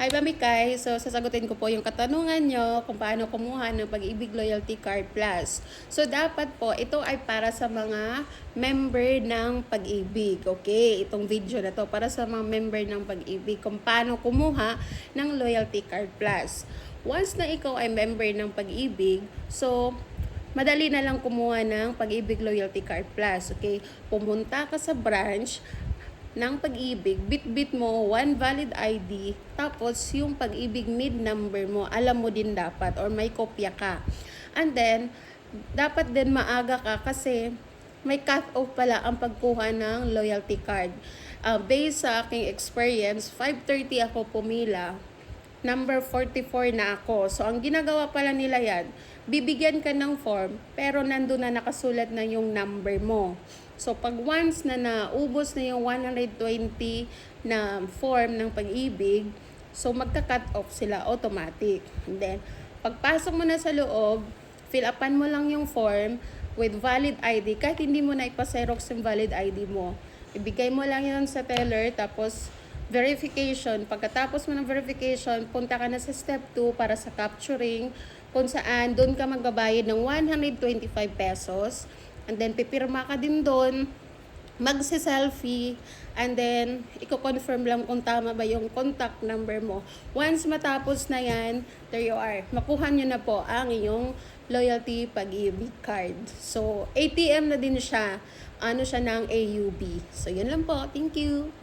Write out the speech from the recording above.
Hi, Mami Kai. So, sasagutin ko po yung katanungan nyo kung paano kumuha ng Pag-ibig Loyalty Card Plus. So, dapat po, ito ay para sa mga member ng Pag-ibig. Okay? Itong video na to para sa mga member ng Pag-ibig kung paano kumuha ng Loyalty Card Plus. Once na ikaw ay member ng Pag-ibig, so, madali na lang kumuha ng Pag-ibig Loyalty Card Plus. Okay? Pumunta ka sa branch, ng pag-ibig, bit-bit mo, one valid ID, tapos yung pag-ibig mid number mo, alam mo din dapat or may kopya ka. And then, dapat din maaga ka kasi may cut-off pala ang pagkuha ng loyalty card. Uh, based sa aking experience, 5.30 ako pumila, number 44 na ako. So, ang ginagawa pala nila yan, bibigyan ka ng form, pero nandun na nakasulat na yung number mo. So, pag once na naubos na yung 120 na form ng pag-ibig, so magka-cut off sila automatic. And then, pagpasok mo na sa loob, fill upan mo lang yung form with valid ID. Kahit hindi mo na ipaserox yung valid ID mo. Ibigay mo lang yun sa teller, tapos verification. Pagkatapos mo ng verification, punta ka na sa step 2 para sa capturing, kung saan doon ka magbabayad ng 125 pesos. And then, pipirma ka din doon, magse-selfie, and then, i-confirm lang kung tama ba yung contact number mo. Once matapos na yan, there you are. Makuha nyo na po ang iyong loyalty pag-ibig card. So, ATM na din siya. Ano siya ng AUB. So, yun lang po. Thank you.